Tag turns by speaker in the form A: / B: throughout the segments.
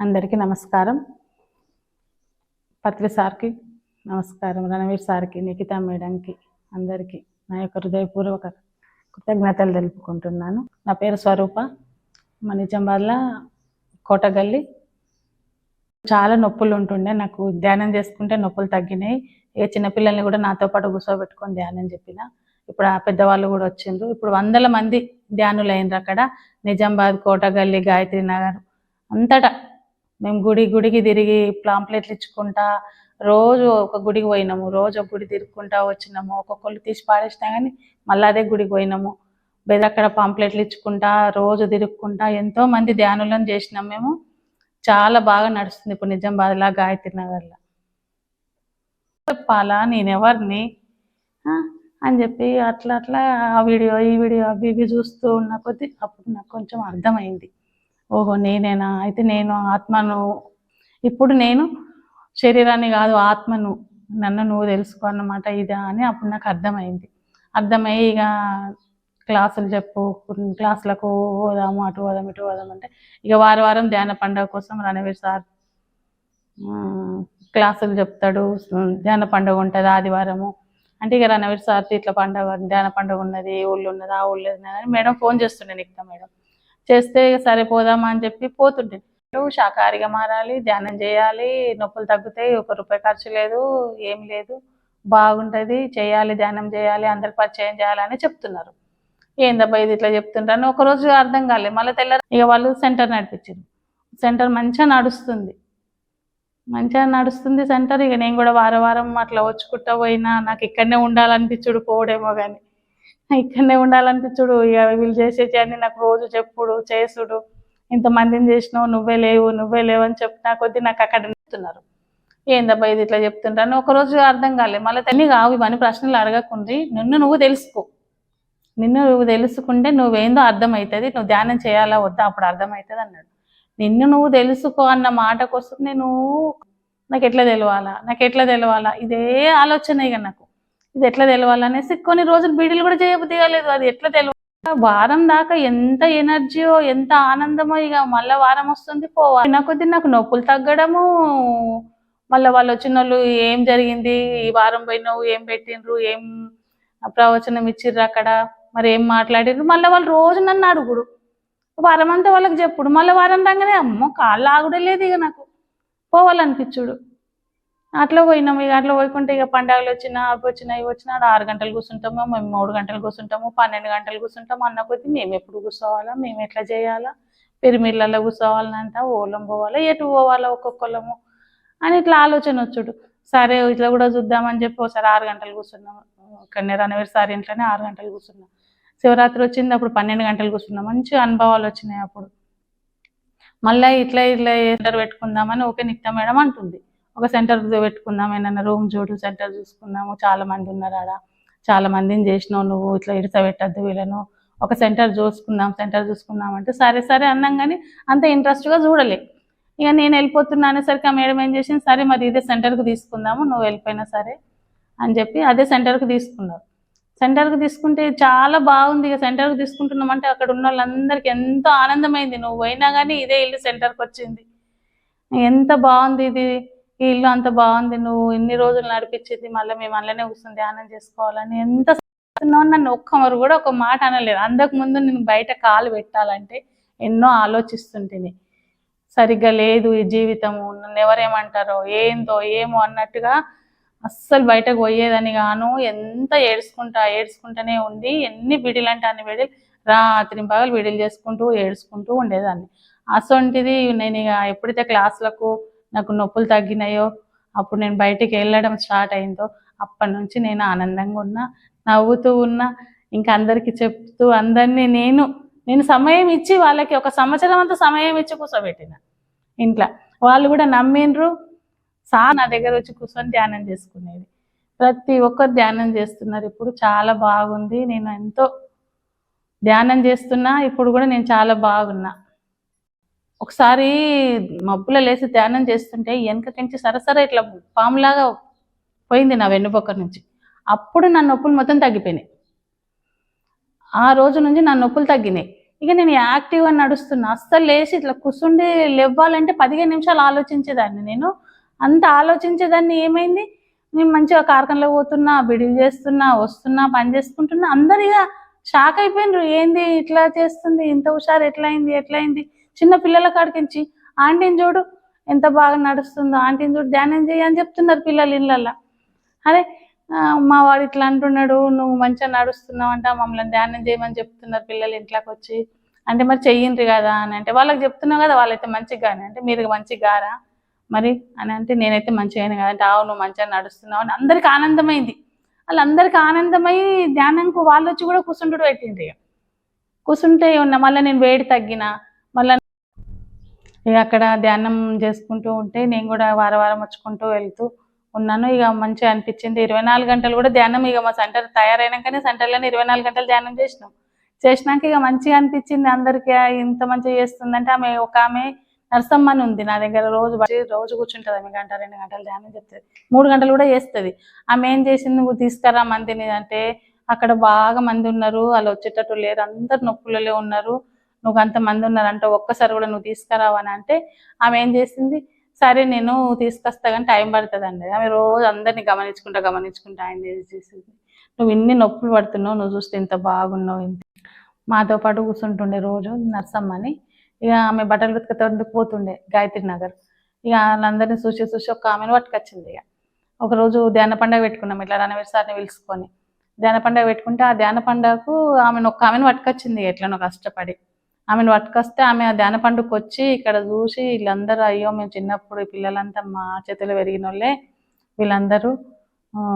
A: అందరికీ నమస్కారం. పత్రి సార్కి నమస్కారం రణవీర్ సార్కి నిఖితా మేడంకి అందరికీ నా యొక్క హృదయపూర్వక కృతజ్ఞతలు తెలుపుకుంటున్నాను. నా పేరు స్వరూప. మా నిజామాబాద్లో కోటగల్లి చాలా నొప్పులు ఉంటుండే. నాకు ధ్యానం చేసుకుంటే నొప్పులు తగ్గినాయి. ఏ చిన్నపిల్లల్ని కూడా నాతో పాటు కూర్చోబెట్టుకొని ధ్యానం చెప్పిన. ఇప్పుడు ఆ పెద్దవాళ్ళు కూడా వచ్చిండ్రు. ఇప్పుడు వందల మంది ధ్యానులు అయినరు అక్కడ. నిజామాబాద్ కోటగల్లి గాయత్రి నగర్ అంతటా మేము గుడి గుడికి తిరిగి పాంప్లెట్లు ఇచ్చుకుంటా రోజు ఒక గుడికి పోయినాము. రోజు ఒక గుడి తిరుక్కుంటా వచ్చినాము. ఒక్కొక్కళ్ళు తీసి పాడేసినా కానీ మళ్ళీ అదే గుడికి పోయినాము. బెదక్కడ పాంప్లెట్లు ఇచ్చుకుంటా రోజు తిరుక్కుంటా ఎంతో మంది ధ్యానులను చేసినాం మేము. చాలా బాగా నడుస్తుంది ఇప్పుడు నిజామాబాద్లా గాయత్రి నగర్లో. చెప్పాలా? నేను ఎవరిని? అని చెప్పి అట్లా అట్లా ఆ వీడియో ఈ వీడియో అవి ఇవి చూస్తూ ఉన్న కొద్దీ అప్పుడు నాకు కొంచెం అర్థమైంది. ఓహో నేనేనా? అయితే నేను ఆత్మను ఇప్పుడు నేను శరీరాన్ని కాదు ఆత్మను నన్ను నువ్వు తెలుసుకో అన్నమాట ఇదా అని అప్పుడు నాకు అర్థమైంది. అర్థమయ్యి ఇక క్లాసులు చెప్పు క్లాసులకు పోదాము అటు పోదాం ఇటు పోదాం అంటే ఇక వారం వారం ధ్యాన పండుగ కోసం రణవీర్ సార్ క్లాసులు చెప్తాడు. ధ్యాన పండుగ ఉంటుంది ఆదివారము. అంటే ఇక రణవీర్ సార్ ఇట్లా పండుగ ధ్యాన పండుగ ఉన్నది ఊళ్ళో ఉన్నది ఆ ఊళ్ళో ఉన్నది అని మేడం ఫోన్ చేస్తుండే నిక్తా మేడం. చేస్తే ఇక అని చెప్పి పోతుంటే శాకాహారిగా మారాలి ధ్యానం చేయాలి నొప్పులు తగ్గుతాయి ఒక రూపాయి ఖర్చు లేదు ఏం లేదు. బాగుంటుంది చేయాలి ధ్యానం చేయాలి అందరికి పరిచయం చేయాలని చెప్తున్నారు. ఏందబ్బా ఇది ఇట్లా చెప్తుంటాను ఒక రోజు అర్థం కాలేదు. మళ్ళీ తెల్లారి ఇక వాళ్ళు సెంటర్ నడిపించారు. సెంటర్ మంచిగా నడుస్తుంది. మంచిగా నడుస్తుంది సెంటర్. ఇక నేను కూడా వారం వారం అట్లా వచ్చుకుంటా పోయినా నాకు ఇక్కడనే ఉండాలనిపించుడు పోవడేమో కానీ ఇక్కడనే ఉండాలనిపించుడు ఇక వీళ్ళు చేసేటి అన్ని నాకు రోజు చెప్పుడు చేసుడు. ఇంతమందిని చేసినావు నువ్వే లేవు నువ్వే లేవు అని చెప్పినా కొద్దీ నాకు అక్కడ చెప్తున్నారు. ఏందబ్బా ఇది ఇట్లా చెప్తుంటాను ఒక రోజు అర్థం కాలేదు మళ్ళీ తల్లి కావు ఇవన్నీ ప్రశ్నలు అడగకుండ్రి. నిన్ను నువ్వు తెలుసుకో. నిన్ను నువ్వు తెలుసుకుంటే నువ్వేందో అర్థమవుతుంది నువ్వు ధ్యానం చేయాలా వద్దా? అప్పుడు అర్థమవుతుంది అన్నాడు. నిన్ను నువ్వు తెలుసుకో అన్న మాట కోసం నేను నాకు ఎట్లా తెలవాలా? నాకు ఎట్లా తెలవాలా? ఇదే ఆలోచన ఇక నాకు. ఇది ఎట్లా తెలవాలనేసి కొన్ని రోజులు బీడీలు కూడా చేయబుద్ధి కాలేదు అది ఎట్లా తెలవాలి వారం దాకా ఎంత ఎనర్జీయో ఎంత ఆనందమో ఇక మళ్ళీ వారం వస్తుంది పోవాలి. నా కొద్ది నాకు నొప్పులు తగ్గడము మళ్ళీ వాళ్ళు వచ్చిన వాళ్ళు ఏం జరిగింది ఈ వారం పోయినావు ఏం పెట్టిండ్రు ఏం ప్రవచనం ఇచ్చిర్రు అక్కడ మరి ఏం మాట్లాడిర్రు? మళ్ళీ వాళ్ళు రోజు నన్ను అడుగుడు. వారం అంతా వాళ్ళకి చెప్పుడు. మళ్ళీ వారం రాగానే అమ్మో కాళ్ళు ఆగుడే లేదు ఇక నాకు. పోవాలనిపించుడు అట్లా పోయినాం. ఇక అట్లా పోయకుంటే ఇక పండగలు వచ్చినా అవి వచ్చినా ఇవి వచ్చినా ఆరు గంటలు కూర్చుంటాము మేము మూడు గంటలు కూర్చుంటాము పన్నెండు గంటలు కూర్చుంటాము. అన్న కొద్దీ మేము ఎప్పుడు కూర్చోవాలా మేము ఎట్లా చేయాలా పిరిమిళ్ళల్లో కూర్చోవాలంట ఓలం పోవాలా ఎటు పోవాలా ఒక్కొక్కళ్ళము అని ఇట్లా ఆలోచన వచ్చుడు. సరే ఇట్లా కూడా చూద్దామని చెప్పి ఒకసారి ఆరు గంటలు కూర్చున్నాం. కన్య రణవీర్ సార్ ఇంట్లోనే ఆరు గంటలు కూర్చున్నాం. శివరాత్రి వచ్చింది అప్పుడు పన్నెండు గంటలు కూర్చున్నాం. మంచి అనుభవాలు వచ్చినాయి అప్పుడు. మళ్ళీ ఇట్లా ఇట్లా సెంటర్ పెట్టుకుందామని ఓకే నిక్తా మేడం అంటుంది. ఒక సెంటర్ పెట్టుకుందాం ఏమైనా రూమ్ చూడు సెంటర్ చూసుకుందాము. చాలా మంది ఉన్నారు ఆడ. చాలా మందిని చేసినావు నువ్వు ఇట్లా ఇడత పెట్టద్దు వీళ్ళను. ఒక సెంటర్ చూసుకుందాం సెంటర్ చూసుకుందాం అంటే సరే సరే అన్నాం కానీ అంత ఇంట్రెస్ట్గా చూడలే. ఇక నేను వెళ్ళిపోతున్నా అనేసరికి ఆ మేడం ఏం చేసింది సరే మరి ఇదే సెంటర్కి తీసుకుందాము నువ్వు వెళ్ళిపోయినా సరే అని చెప్పి అదే సెంటర్కి తీసుకున్నారు. సెంటర్కి తీసుకుంటే చాలా బాగుంది ఇక సెంటర్కి తీసుకుంటున్నామంటే అక్కడ ఉన్న వాళ్ళందరికీ ఎంతో ఆనందమైంది. నువ్వు పోయినా కానీ ఇదే ఇల్లు సెంటర్కి వచ్చింది. ఎంత బాగుంది ఇది. ఈ ఇల్లు అంత బాగుంది నువ్వు ఇన్ని రోజులు నడిపించింది మళ్ళీ మేము అందులోనే కూర్చొని ధ్యానం చేసుకోవాలని ఎంత నన్ను నన్ను ఒక్కమరు కూడా ఒక మాట అనలేదు అంతకు ముందు నేను బయట కాలు పెట్టాలంటే ఎన్నో ఆలోచిస్తుంటిని. సరిగ్గా లేదు ఈ జీవితము నన్ను ఎవరేమంటారో ఏందో ఏమో అన్నట్టుగా అస్సలు బయటకు పోయేదని గాను ఎంత ఏడ్చుకుంటా ఏడ్చుకుంటూనే ఉంది ఎన్ని బిడిలు అంటే అన్ని బిడిలు రాత్రి పగలు బిడిలు చేసుకుంటూ ఏడ్చుకుంటూ ఉండేదాన్ని. అసొంటిది నేను ఇక ఎప్పుడైతే క్లాసులకు నాకు నొప్పులు తగ్గినాయో అప్పుడు నేను బయటికి వెళ్ళడం స్టార్ట్ అయిందో అప్పటి నుంచి నేను ఆనందంగా ఉన్నా నవ్వుతూ ఉన్నా ఇంకా అందరికీ చెప్తూ అందరినీ నేను నేను సమయం ఇచ్చి వాళ్ళకి ఒక సంవత్సరం అంతా సమయం ఇచ్చి కూర్చోబెట్టిన. ఇంట్లో వాళ్ళు కూడా నమ్మిండ్రు. సా నా దగ్గర వచ్చి కూర్చొని ధ్యానం చేసుకునేది. ప్రతి ఒక్కరు ధ్యానం చేస్తున్నారు. ఇప్పుడు చాలా బాగుంది. నేను ఎంతో ధ్యానం చేస్తున్నా. ఇప్పుడు కూడా నేను చాలా బాగున్నా. ఒకసారి మబ్బులో లేసి ధ్యానం చేస్తుంటే వెనకకించి సరసర ఇట్లా పాములాగా పోయింది నా వెన్నుపొక్క నుంచి. అప్పుడు నా నొప్పులు మొత్తం తగ్గిపోయినాయి. ఆ రోజు నుంచి నా నొప్పులు తగ్గినాయి. ఇక నేను యాక్టివ్గా నడుస్తున్నా. అస్సలు లేచి ఇట్లా కూర్చుండి లేవ్వాలంటే పదిహేను నిమిషాలు ఆలోచించేదాన్ని నేను. అంత ఆలోచించేదాన్ని ఏమైంది? నేను మంచిగా కార్ఖానలో పోతున్నా బిడిల్ చేస్తున్నా వస్తున్నా పని చేసుకుంటున్నా. అందరిగా ఇక షాక్ అయిపోయినరు. ఏంది ఇట్లా చేస్తుంది? ఇంత హుషారు ఎట్లయింది? అయింది అయింది చిన్న పిల్లల కాడికించి ఆంటీని చూడు ఎంత బాగా నడుస్తుందో ఆంటీని చూడు ధ్యానం చేయి అని చెప్తున్నారు పిల్లలు ఇళ్ళల్లో. అరే మా వాడు ఇట్లా అంటున్నాడు నువ్వు మంచిగా నడుస్తున్నావు అంట మమ్మల్ని ధ్యానం చేయమని చెప్తున్నారు పిల్లలు ఇంట్లోకి వచ్చి అంటే మరి చెయ్యండి కదా అని అంటే వాళ్ళకి చెప్తున్నావు కదా వాళ్ళైతే మంచిగా కానీ అంటే మీరు మంచిగా గారా? మరి? అని అంటే నేనైతే మంచిగానే కదా అంటే ఆవు నువ్వు మంచిగా నడుస్తున్నావు అని అందరికి ఆనందమైంది. వాళ్ళందరికీ ఆనందమై ధ్యానంకు వాళ్ళు వచ్చి కూడా కూర్చుంటుడు పెట్టిండ్రు కూర్చుంటే ఉన్న మళ్ళీ నేను వేడి తగ్గిన మళ్ళీ ఇక అక్కడ ధ్యానం చేసుకుంటూ ఉంటే నేను కూడా వారం వారం వచ్చుకుంటూ వెళ్తూ ఉన్నాను. ఇక మంచిగా అనిపించింది. ఇరవై నాలుగు గంటలు కూడా ధ్యానం ఇక మా సెంటర్ తయారైనాకనే సెంటర్లోనే ఇరవై నాలుగు గంటలు ధ్యానం చేసినాం. చేసినాక ఇక మంచిగా అనిపించింది అందరికీ. ఇంత మంచిగా చేస్తుందంటే ఆమె ఒక ఆమె నరసమ్మ అని ఉంది నా దగ్గర. రోజు రోజు కూర్చుంటుంది ఆమె. గంట రెండు గంటలు ధ్యానం చెప్తుంది మూడు గంటలు కూడా చేస్తుంది. ఆమె ఏం చేసింది? నువ్వు తీసుకురా మందిని. అంటే అక్కడ బాగా మంది ఉన్నారు. వాళ్ళు వచ్చేటట్టు లేరు. అందరు నొప్పులలో ఉన్నారు. నువ్వు అంత మంది ఒక్కసారి కూడా నువ్వు తీసుకురావని అంటే ఆమె ఏం చేసింది? సరే నేను తీసుకొస్తా కానీ టైం పడుతుంది అండి ఆమె రోజు అందరిని గమనించుకుంటా గమనించుకుంటా ఆయన చేసేసింది నువ్వు ఇన్ని నొప్పులు పడుతున్నావు నువ్వు చూస్తే ఇంత బాగున్నావు ఇంత మాతో పాటు కూర్చుంటుండే రోజు నర్సమ్మని. ఇక ఆమె బట్టలు ఉతకతందుకు పోతుండే గాయత్రి నగర్. ఇక వాళ్ళందరినీ చూసి చూసి ఒక ఆమెను పట్టుకొచ్చింది ఇక. ఒకరోజు ధ్యాన పండగ పెట్టుకున్నాం ఇట్లా రణవీర్ సార్ని పిలుచుకొని. ధ్యాన పండగ పెట్టుకుంటే ఆ ధ్యాన పండగకు ఆమెను ఒక ఆమెను పట్టుకొచ్చింది ఎట్లనో కష్టపడి. ఆమెను పట్టుకొస్తే ఆమె ఆ ధ్యాన పండుగకు వచ్చి ఇక్కడ చూసి వీళ్ళందరూ అయ్యో మేము చిన్నప్పుడు ఈ పిల్లలంతా మా చేతిలో పెరిగిన వాళ్ళే వీళ్ళందరూ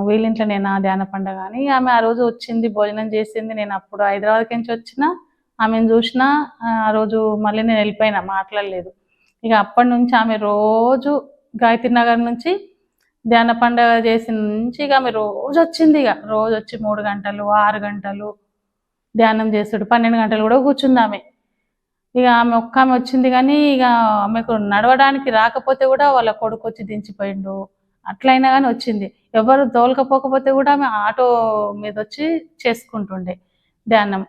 A: వీళ్ళింట్లో నేను ఆ ధ్యాన పండుగ అని ఆమె ఆ రోజు వచ్చింది భోజనం చేసింది. నేను అప్పుడు హైదరాబాద్ నుంచి వచ్చిన ఆమెను చూసిన ఆ రోజు మళ్ళీ నేను వెళ్ళిపోయినా మాట్లాడలేదు. ఇక అప్పటి నుంచి ఆమె రోజు గాయత్రి నగర్ నుంచి ధ్యాన పండుగ చేసిన నుంచి ఇక ఆమె రోజు వచ్చింది ఇక. రోజు వచ్చి మూడు గంటలు ఆరు గంటలు ధ్యానం చేస్తుడు పన్నెండు గంటలు కూడా కూర్చుంది ఆమె. ఇక ఆమె ఒక్క ఆమె వచ్చింది కానీ ఇక ఆమెకు నడవడానికి రాకపోతే కూడా వాళ్ళ కొడుకు వచ్చి దించిపోయిండు. అట్లయినా కానీ వచ్చింది. ఎవరు తోలకపోకపోతే కూడా ఆమె ఆటో మీద వచ్చి చేసుకుంటుండే ధ్యానం.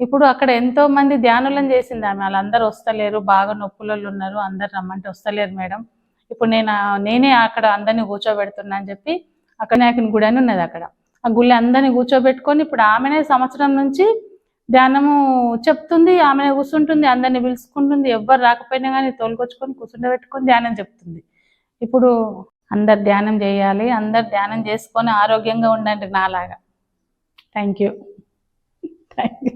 A: ఇప్పుడు అక్కడ ఎంతో మంది ధ్యానులను చేసింది ఆమె. వాళ్ళందరూ వస్తలేరు. బాగా నొప్పులలో ఉన్నారు. అందరు రమ్మంటే వస్తలేరు మేడం. ఇప్పుడు నేను నేనే అక్కడ అందరిని కూర్చోబెడుతున్నా అని చెప్పి అక్కడ నాకు గుడి అని ఉన్నది అక్కడ. ఆ గుళ్ళి అందరిని కూర్చోబెట్టుకొని ఇప్పుడు ఆమెనే సంవత్సరం నుంచి ధ్యానము చెప్తుంది ఆమె కూర్చుంటుంది అందరిని పిలుచుకుంటుంది ఎవ్వరు రాకపోయినా కానీ తోలుకొచ్చుకొని కూర్చుండబెట్టుకొని ధ్యానం చెప్తుంది. ఇప్పుడు అందరు ధ్యానం చేయాలి అందరు ధ్యానం చేసుకొని ఆరోగ్యంగా ఉండండి నాలాగా. Thank you thank you